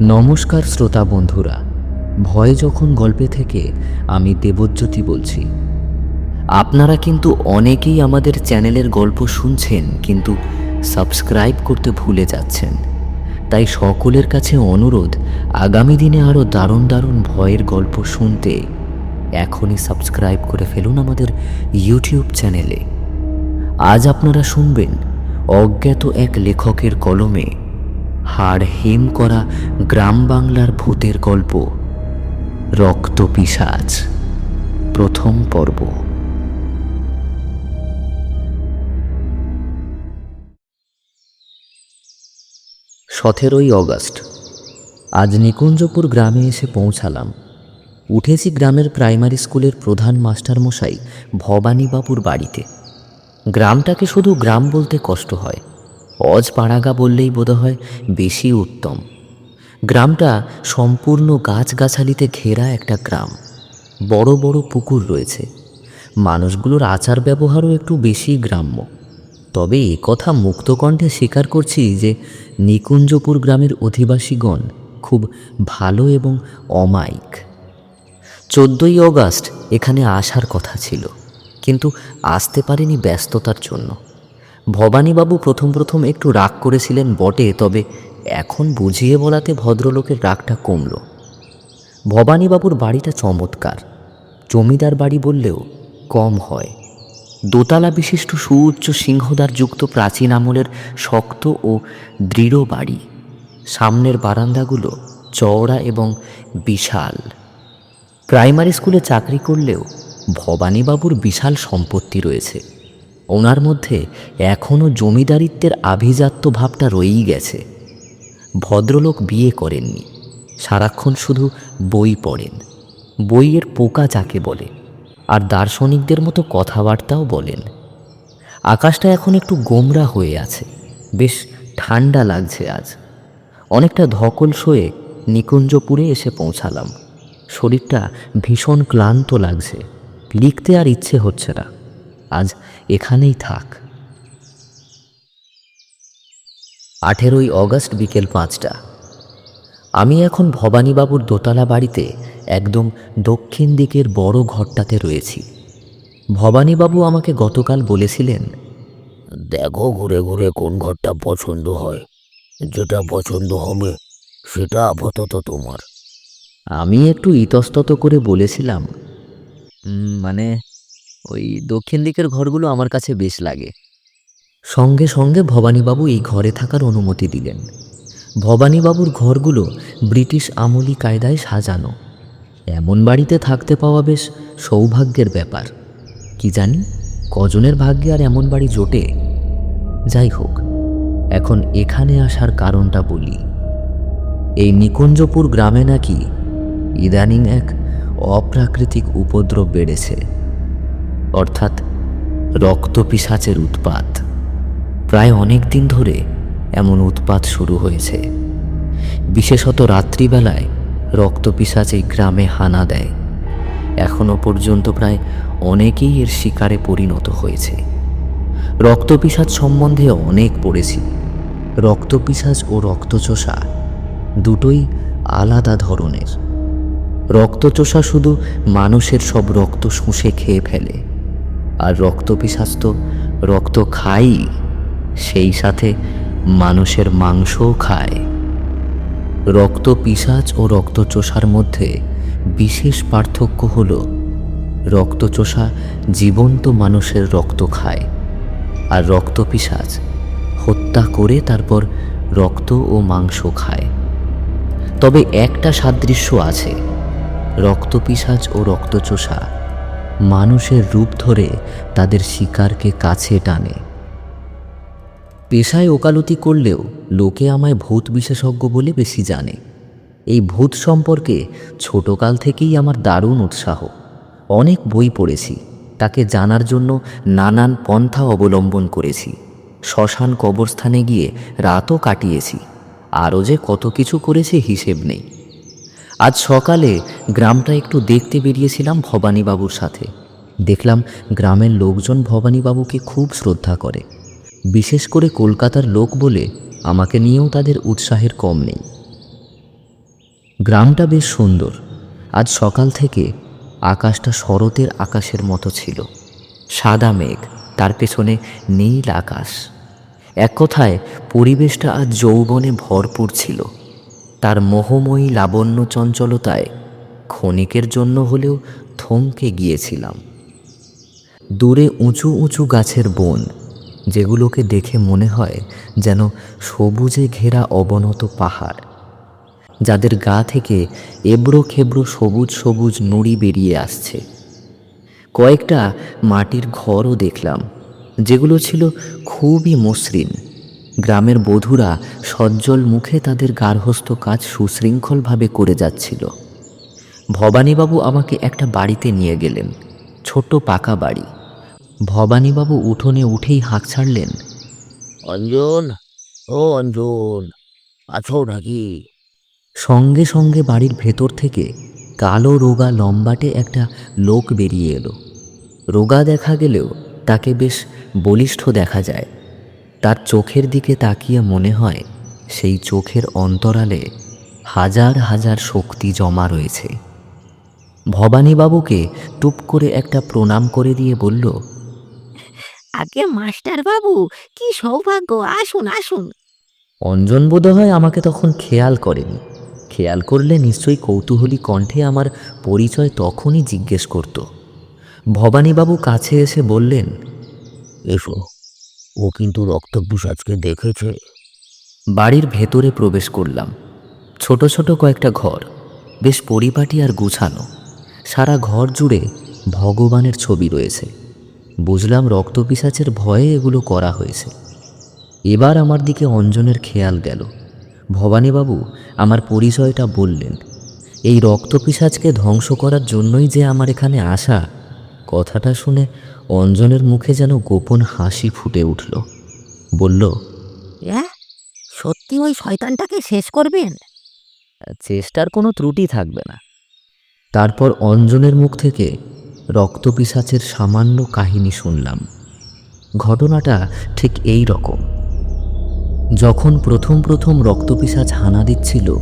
নমস্কার শ্রোতা বন্ধুরা, ভয় যখন গল্পে থেকে, আমি দেবজ্যোতি বলছি। আপনারা কিন্তু অনেকেই আমাদের চ্যানেলের গল্প শুনছেন, কিন্তু সাবস্ক্রাইব করতে ভুলে যাচ্ছেন। তাই সকলের কাছে অনুরোধ, আগামী দিনে আরও দারুণ দারুণ ভয়ের গল্প শুনতে, এখনই সাবস্ক্রাইব করে ফেলুন আমাদের ইউটিউব চ্যানেলে। আজ আপনারা শুনবেন, অজ্ঞাত এক লেখকের কলমে হাড় হেম করা গ্রাম বাংলার ভূতের গল্প। রক্ত পিসাজ। প্রথম পর্ব। সতেরোই অগস্ট। আজ নিকুঞ্জপুর গ্রামে এসে পৌঁছালাম। উঠেছি গ্রামের প্রাইমারি স্কুলের প্রধান মাস্টারমশাই ভবানীবাবুর বাড়িতে। গ্রামটাকে শুধু গ্রাম বলতে কষ্ট হয়। অজপাড়াগা বললেই বোধহয় বেশি উত্তম। গ্রামটা সম্পূর্ণ গাছগাছালিতে ঘেরা একটা গ্রাম। বড় বড় পুকুর রয়েছে। মানুষগুলোর আচার ব্যবহারও একটু বেশি গ্রাম্য। তবে কথা মুক্তকণ্ঠে স্বীকার করছি যে নিকুঞ্জপুর গ্রামের অধিবাসীগণ খুব ভালো এবং অমায়িক। চোদ্দোই অগাস্ট এখানে আসার কথা ছিল, কিন্তু আসতে পারেনি ব্যস্ততার জন্য। ভবানীবাবু প্রথম প্রথম একটু রাগ করেছিলেন বটে, তবে এখন বুঝিয়ে বলাতে ভদ্রলোকের রাগটা কমল। ভবানীবাবুর বাড়িটা চমৎকার। জমিদার বাড়ি বললেও কম হয়। দোতলা বিশিষ্ট সুউচ্চ সিংহদ্বার যুক্ত প্রাচীন আমলের শক্ত ও দৃঢ় বাড়ি। সামনের বারান্দাগুলো চওড়া এবং বিশাল। প্রাইমারি স্কুলে চাকরি করলেও ভবানীবাবুর বিশাল সম্পত্তি রয়েছে। ওনার মধ্যে এখনও জমিদারিত্বের আভিজাত্য ভাবটা রয়েই গেছে। ভদ্রলোক বিয়ে করেননি, সারাক্ষণ শুধু বই পড়েন, বইয়ের পোকা যাকে বলে, আর দার্শনিকদের মতো কথাবার্তাও বলেন। আকাশটা এখন একটু গোমরা হয়ে আছে, বেশ ঠান্ডা লাগছে আজ। অনেকটা ধকল সয়ে নিকুঞ্জপুরে এসে পৌঁছালাম। শরীরটা ভীষণ ক্লান্ত লাগছে, লিখতে আর ইচ্ছে হচ্ছে না। আজ এখানেই থাক। আঠেরোই অগস্ট বিকেল পাঁচটা। আমি এখন ভবানীবাবুর দোতলা বাড়িতে একদম দক্ষিণ দিকের বড় ঘরটাতে রয়েছি। ভবানীবাবু আমাকে গতকাল বলেছিলেন দেখো ঘুরে ঘুরে কোন ঘরটা পছন্দ হয় যেটা পছন্দ হবে সেটা আপাতত তোমার। আমি একটু ইতস্তত করে বলেছিলাম মানে ওই দক্ষিণ দিকের ঘরগুলো আমার কাছে বেশ লাগে। সঙ্গে সঙ্গে ভবানীবাবু এই ঘরে থাকার অনুমতি দিলেন। ভবানীবাবুর ঘরগুলো ব্রিটিশ আমলি কায়দায় সাজানো। এমন বাড়িতে থাকতে পাওয়া বেশ সৌভাগ্যের ব্যাপার। কি জানি, কজনের ভাগ্যে আর এমন বাড়ি জোটে। যাই হোক, এখন এখানে আসার কারণটা বলি। এই নিকুঞ্জপুর গ্রামে নাকি ইদানিং এক অপ্রাকৃতিক উপদ্রব বেড়েছে। অর্থাৎ রক্তপিসাচের উৎপাত। প্রায় অনেক দিন ধরে এমন উৎপাত শুরু হয়েছে। বিশেষত রাত্রিবেলায় রক্তপিসাচ এই গ্রামে হানা দেয়। এখনও পর্যন্ত প্রায় অনেকেই এর শিকারে পরিণত হয়েছে। রক্তপিসাচ সম্বন্ধে অনেক পড়েছি। রক্তপিসাচ ও রক্তচোষা দুটোই আলাদা ধরনের। রক্তচোষা শুধু মানুষের সব রক্ত শুষে খেয়ে ফেলে। আর রক্তপিসাচ তো রক্ত খাই, সেই সাথে মানুষের মাংসও খায়। রক্ত পিসাচ ও রক্তচোষার মধ্যে বিশেষ পার্থক্য হল রক্তচোষা জীবন্ত মানুষের রক্ত খায় আর রক্তপিসাচ হত্যা করে তারপর রক্ত ও মাংস খায়। তবে একটা সাদৃশ্য আছে রক্তপিসাজ ও রক্তচোষা মানুষের রূপ ধরে তাদের শিকারকে কাছে টানে। পেশায় ওকালতি করলেও লোকে আমায় ভূত বিশেষজ্ঞ বলে বেশি জানে। এই ভূত সম্পর্কে ছোটকাল থেকেই আমার দারুণ উৎসাহ। অনেক বই পড়েছি, তাকে জানার জন্য নানান পন্থা অবলম্বন করেছি। শ্মশান কবরস্থানে গিয়ে রাতও কাটিয়েছি, আরও যে কত কিছু করেছে হিসেব নেই। আজ সকালে গ্রামটা একটু দেখতে বেরিয়েছিলাম ভবানীবাবুর সাথে। দেখলাম গ্রামের লোকজন ভবানীবাবুকে খুব শ্রদ্ধা করে। বিশেষ করে কলকাতার লোক বলে আমাকে নিয়েও তাদের উৎসাহের কম নেই। গ্রামটা বেশ সুন্দর। আজ সকাল থেকে আকাশটা শরতের আকাশের মতো ছিল। সাদা মেঘ, তার পেছনে নীল আকাশ। এক কথায় পরিবেশটা আজ যৌবনে ভরপুর ছিল। তার মোহময়ী লাবণ্য চঞ্চলতায় ক্ষণিকের জন্য হলেও থমকে গিয়েছিলাম। দূরে উঁচু উঁচু গাছের বন, যেগুলোকে দেখে মনে হয় যেন সবুজে ঘেরা অবনত পাহাড়, যাদের গা থেকে এবড়ো খেবড়ো সবুজ সবুজ নুড়ি বেরিয়ে আসছে। কয়েকটা মাটির ঘরও দেখলাম, যেগুলো ছিল খুবই মসৃণ। গ্রামের বধূরা সজ্জল মুখে তাদের গার্হস্থ্য কাজ সুশৃঙ্খলভাবে করে যাচ্ছিল। ভবানীবাবু আমাকে একটা বাড়িতে নিয়ে গেলেন ছোট্ট পাকা বাড়ি। ভবানীবাবু উঠোনে উঠেই হাঁক ছাড়লেন অঞ্জন ও অঞ্জন আছো নাকি? সঙ্গে সঙ্গে বাড়ির ভেতর থেকে কালো রোগা লম্বাটে একটা লোক বেরিয়ে এলো। রোগা দেখা গেলেও তাকে বেশ বলিষ্ঠ দেখা যায়। তার চোখের দিকে তাকিয়ে মনে হয় সেই চোখের অন্তরালে হাজার হাজার শক্তি জমা রয়েছে। ভবানীবাবুকে টুপ করে একটা প্রণাম করে দিয়ে বলল আগে মাস্টার বাবু কি সৌভাগ্য আসুন আসুন। অঞ্জন বোধহয় আমাকে তখন খেয়াল করেনি। খেয়াল করলে নিশ্চয়ই কৌতূহলী কণ্ঠে আমার পরিচয় তখনই জিজ্ঞেস করত। ভবানীবাবু কাছে এসে বললেন এসো। ও কিন্তু রক্তপুষ আজকে দেখেছে। বাড়ির ভেতরে প্রবেশ করলাম। ছোট ছোট কয়েকটা ঘর, বেশ পরিপাটি আর গুছানো। সারা ঘর জুড়ে ভগবানের ছবি রয়েছে। বুঝলাম রক্তপিসাচের ভয়ে এগুলো করা হয়েছে। এবার আমার দিকে অঞ্জনের খেয়াল গেল। ভবানীবাবু আমার পরিচয়টা বললেন। এই রক্তপিসাজকে ধ্বংস করার জন্যই যে আমার এখানে আসা কথাটা শুনে অঞ্জনের মুখে যেন গোপন হাসি ফুটে উঠল। বলল হ্যাঁ সত্যি ওই শয়তানটাকে শেষ করবেন? চেষ্টার কোনো ত্রুটি থাকবে না। তারপর অঞ্জনের মুখ থেকে রক্তপিসাচের সামান্য কাহিনী শুনলাম। ঘটনাটা ঠিক এই রকম। যখন প্রথম প্রথম রক্তপিসাচ হানা দিচ্ছিল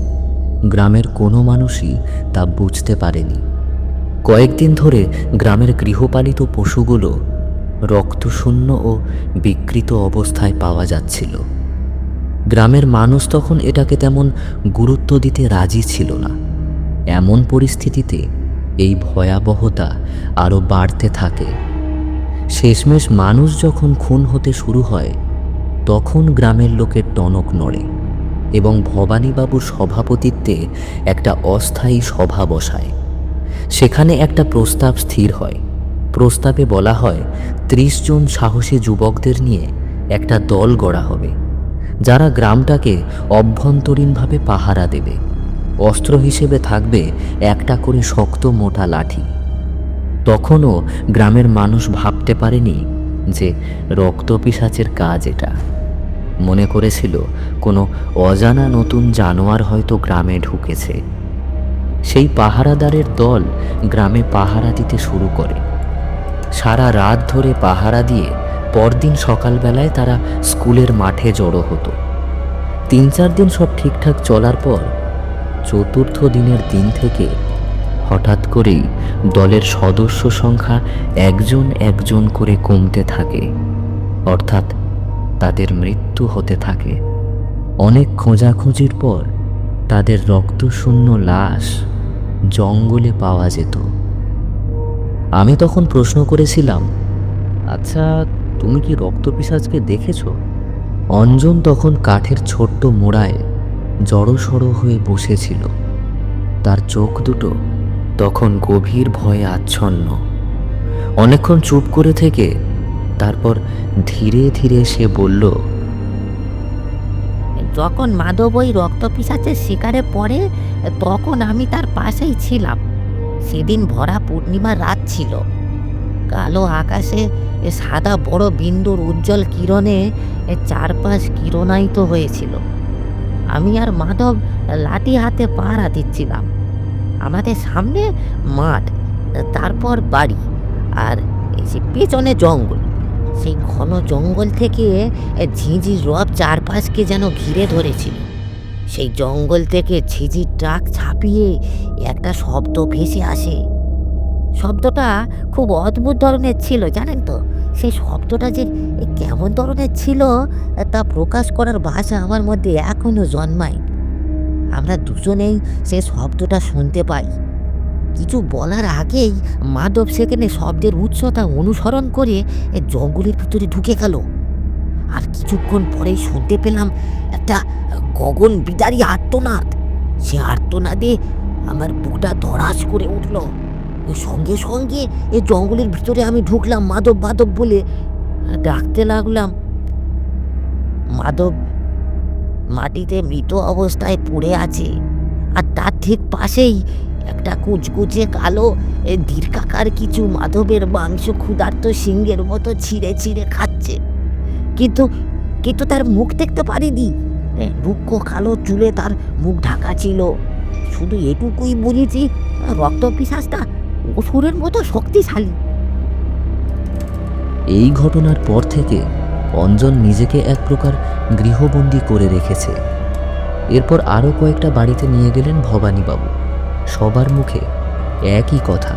গ্রামের কোনো মানুষই তা বুঝতে পারেনি। কয়েকদিন ধরে গ্রামের গৃহপালিত পশুগুলো রক্তশূন্য ও বিকৃত অবস্থায় পাওয়া যাচ্ছিল। গ্রামের মানুষ তখন এটাকে তেমন গুরুত্ব দিতে রাজি ছিল না। এমন পরিস্থিতিতে এই ভয়াবহতা আরও বাড়তে থাকে। শেষমেশ মানুষ যখন খুন হতে শুরু হয়, তখন গ্রামের লোকের টনক নড়ে এবং ভবানীবাবুর সভাপতিত্বে একটা অস্থায়ী সভা বসায়। সেখানে একটা প্রস্তাব স্থির হয়। প্রস্তাবে বলা হয়, ত্রিশ জন সাহসী যুবকদের নিয়ে একটা দল গড়া হবে, যারা গ্রামটাকে অভ্যন্তরীণভাবে পাহারা দেবে। অস্ত্র হিসেবে থাকবে একটা করে শক্ত মোটা লাঠি। তখনও গ্রামের মানুষ ভাবতে পারেনি যে রক্তপিসাচের কাজ এটা। মনে করেছিল, কোনো অজানা নতুন জানোয়ার হয়তো গ্রামে ঢুকেছে। সেই পাহারাদারের দল গ্রামে পাহারা দিতে শুরু করে। সারা রাত ধরে পাহারা দিয়ে পরদিন সকালবেলায় তারা স্কুলের মাঠে জড়ো হতো। তিন চার দিন সব ঠিকঠাক চলার পর চতুর্থ দিনের দিন থেকে হঠাৎ করেই দলের সদস্য সংখ্যা একজন একজন করে কমতে থাকে, অর্থাৎ তাদের মৃত্যু হতে থাকে। অনেক খোঁজাখুঁজির পর তাদের রক্তশূন্য লাশ জঙ্গলে পাওয়া যেত। আমি তখন প্রশ্ন করেছিলাম আচ্ছা তুমি কি রক্তপিসাজকে দেখেছ? অঞ্জন তখন কাঠের ছোট্ট মোড়ায় জড়সড় হয়ে বসেছিল। তার চোখ দুটো তখন গভীর ভয়ে আচ্ছন্ন। অনেকক্ষণ চুপ করে থেকে তারপর ধীরে ধীরে সে বলল যখন মাধব ওই রক্তপিসাচের শিকারে পড়ে, তখন আমি তার পাশেই ছিলাম। সেদিন ভরা পূর্ণিমার রাত ছিল। কালো আকাশে সাদা বড় বিন্দুর উজ্জ্বল কিরণে চারপাশ কিরণায়িত হয়েছিল। আমি আর মাধব লাঠি হাতে পাহারা দিচ্ছিলাম আমাদের সামনে মাঠ, তারপর বাড়ি, আর পেছনে জঙ্গল। সেই ঘন জঙ্গল থেকে এ ঝিঁঝির রব চারপাশকে যেন ঘিরে ধরেছিল। সেই জঙ্গল থেকে ঝিঁঝির ট্রাক ছাপিয়ে একটা শব্দ ভেসে আসে। শব্দটা খুব অদ্ভুত ধরনের ছিল, জানেন তো? সেই শব্দটা যে কেমন ধরনের ছিল, তা প্রকাশ করার ভাষা আমার মধ্যে এখনও জন্মায় আমরা দুজনেই সে শব্দটা শুনতে পাই। কিছু বলার আগেই মাধব সেখানে শব্দের উৎসতা অনুসরণ করে জঙ্গলের ভিতরে ঢুকে গেল। আর কিছুক্ষণ পরেই শুনতে পেলাম একটা গগন বিদারী আর্তনাদ। সে আর্তনাদে আমার বুকটা ধরাস করে উঠল। সঙ্গে সঙ্গে এ জঙ্গলের ভিতরে আমি ঢুকলাম মাধব মাধব বলে ডাকতে লাগলাম। মাধব মাটিতে মৃত অবস্থায় পড়ে আছে। আর তার ঠিক পাশেই একটা কুচকুচে কালো দীর্ঘাকার কিছু মাধবের মাংস ক্ষুধার্ত সিংহের মতো ছিঁড়ে ছিঁড়ে খাচ্ছে। কিন্তু কিন্তু তার মুখ দেখতে পারিনি। রুক্ষ কালো চুলে তার মুখ ঢাকা ছিল। শুধু এটুকুই বুঝেছি, রক্ত পিসাসটা অসুরের মতো শক্তিশালী। এই ঘটনার পর থেকে অঞ্জন নিজেকে এক প্রকার গৃহবন্দী করে রেখেছে। এরপর আরও কয়েকটা বাড়িতে নিয়ে গেলেন ভবানীবাবু। সবার মুখে একই কথা।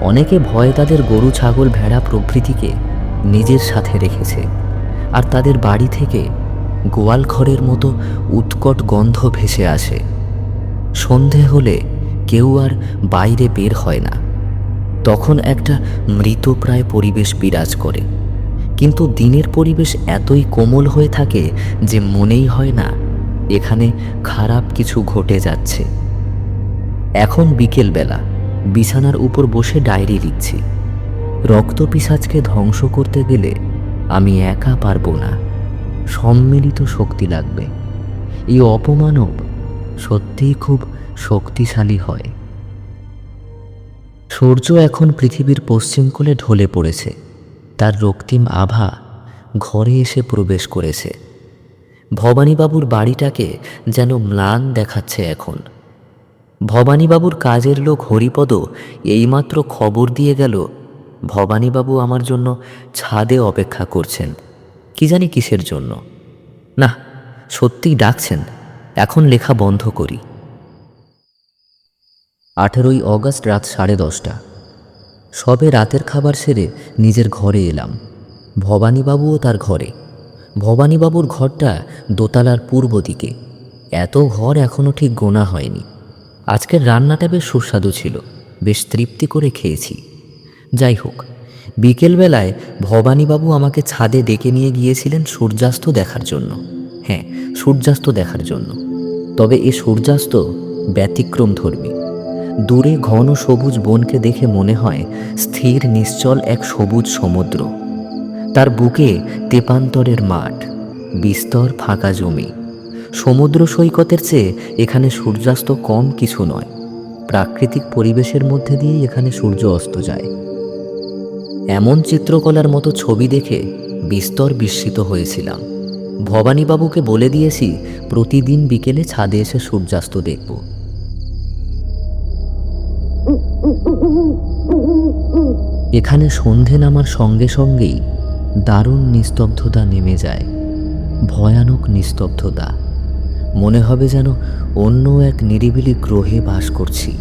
অনেকে ভয়ে তাদের গরু, ছাগল, ভেড়া প্রভৃতিকে নিজের সাথে রেখেছে আর তাদের বাড়ি থেকে গোয়াল ঘরের মতো উৎকট গন্ধ ভেসে আসে। সন্ধে হলে কেউ আর বাইরে বের হয় না। তখন একটা মৃতপ্রায় পরিবেশ বিরাজ করে। কিন্তু দিনের পরিবেশ এতই কোমল হয়ে থাকে যে মনেই হয় না, এখানে খারাপ কিছু ঘটে যাচ্ছে। এখন বিকেলবেলা বিছানার উপর বসে ডায়েরি লিখছি। রক্ত পিসাজকে ধ্বংস করতে গেলে আমি একা পারব না। সম্মিলিত শক্তি লাগবে। এই অপমানব সত্যিই খুব শক্তিশালী হয়। সূর্য এখন পৃথিবীর পশ্চিম কোলে ঢলে পড়েছে। তার রক্তিম আভা ঘরে এসে প্রবেশ করেছে। ভবানীবাবুর বাড়িটাকে যেন ম্লান দেখাচ্ছে এখন। ভবানীবাবুর কাজের লোক হরিপদ এইমাত্র খবর দিয়ে গেল, ভবানীবাবু আমার জন্য ছাদে অপেক্ষা করছেন। কি জানি কিসের জন্য। না, সত্যিই ডাকছেন, এখন লেখা বন্ধ করি। আঠেরোই অগস্ট রাত সাড়ে দশটা। সবে রাতের খাবার সেরে নিজের ঘরে এলাম, ভবানীবাবুও তার ঘরে। ভবানীবাবুর ঘরটা দোতলার পূর্ব দিকে, এত ঘর এখনও ঠিক গোনা হয়নি। আজকের রান্নাটা বেশ সুস্বাদু ছিল, বেশ তৃপ্তি করে খেয়েছি। যাই হোক, বিকেলবেলায় ভবানীবাবু আমাকে ছাদে ডেকে নিয়ে গিয়েছিলেন সূর্যাস্ত দেখার জন্য। হ্যাঁ সূর্যাস্ত দেখার জন্য। তবে এ সূর্যাস্ত ব্যতিক্রম ধর্মী। দূরে ঘন সবুজ বনকে দেখে মনে হয় স্থির নিশ্চল এক সবুজ সমুদ্র। তার বুকে তেপান্তরের মাঠ, বিস্তর ফাঁকা জমি। সমুদ্র সৈকতের চেয়ে এখানে সূর্যাস্ত কম কিছু নয়। প্রাকৃতিক পরিবেশের মধ্যে দিয়েই এখানে সূর্য অস্ত যায়। এমন চিত্রকলার মতো ছবি দেখে বিস্তর বিস্মিত হয়েছিলাম। ভবানীবাবুকে বলে দিয়েছি, প্রতিদিন বিকেলে ছাদে এসে সূর্যাস্ত দেখব। এখানে সন্ধে নামার সঙ্গে সঙ্গেই দারুণ নিস্তব্ধতা নেমে যায়। ভয়ানক নিস্তব্ধতা। মনে হবে যেন অন্য এক নিরিবিলি গ্রহে বাস করছি।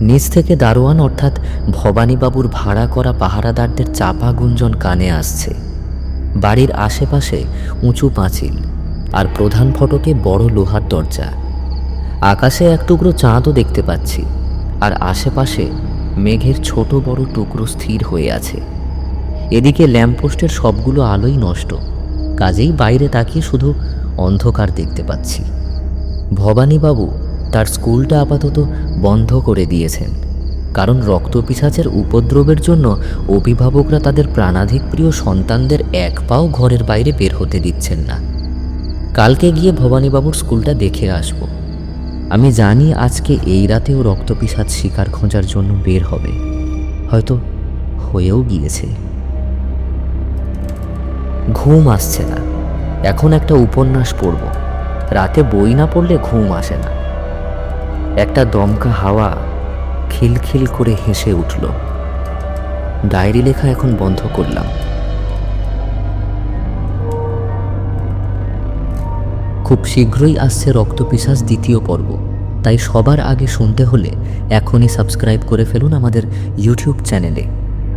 নিচ থেকে দারোয়ান অর্থাৎ ভবানীবাবুর ভাড়া করা পাহারাদারদের চাপা গুঞ্জন কানে আসছে। বাড়ির আশেপাশে উঁচু পাঁচিল আর প্রধান ফটকে বড় লোহার দরজা। আকাশে এক টুকরো চাঁদও দেখতে পাচ্ছি আর আশেপাশে মেঘের ছোট বড় টুকরো স্থির হয়ে আছে। এদিকে ল্যাম্পপোস্টের সবগুলো আলোই নষ্ট। কাজেই বাইরে তাকিয়ে শুধু অন্ধকার দেখতে পাচ্ছি। ভবানীবাবু তার স্কুলটা আপাতত বন্ধ করে দিয়েছেন। কারণ রক্তপিসাচের উপদ্রবের জন্য অভিভাবকরা তাদের প্রাণাধিক প্রিয় সন্তানদের এক পাও ঘরের বাইরে বের হতে দিচ্ছেন না। কালকে গিয়ে ভবানীবাবুর স্কুলটা দেখে আসব। আমি জানি আজকে এই রাতেও রক্তপিসাচ শিকার খোঁজার জন্য বের হবে। হয়তো হয়েও গিয়েছে। ঘুম আসছে না। এখন একটা উপন্যাস পড়ব। রাতে বই না পড়লে ঘুম আসে না। একটা দমকা হাওয়া খিলখিল করে হেসে উঠল। ডায়েরি লেখা এখন বন্ধ করলাম। খুব শীঘ্রই আসছে রক্তপিশাচ দ্বিতীয় পর্ব। তাই সবার আগে শুনতে হলে এখনই সাবস্ক্রাইব করে ফেলুন আমাদের ইউটিউব চ্যানেলে।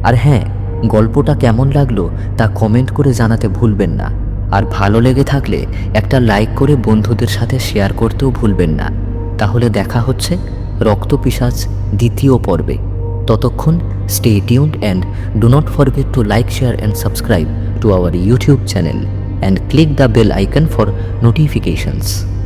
আর হ্যাঁ গল্পটা কেমন লাগল তা কমেন্ট করে জানাতে ভুলবেন না। আর ভালো লেগে থাকলে একটা লাইক করে বন্ধুদের সাথে শেয়ার করতেও ভুলবেন না। তাহলে দেখা হচ্ছে রক্তপিশাচ দ্বিতীয় পর্বে। ততক্ষণ stay tuned and do not forget to like share and subscribe to our YouTube channel and click the bell icon for notifications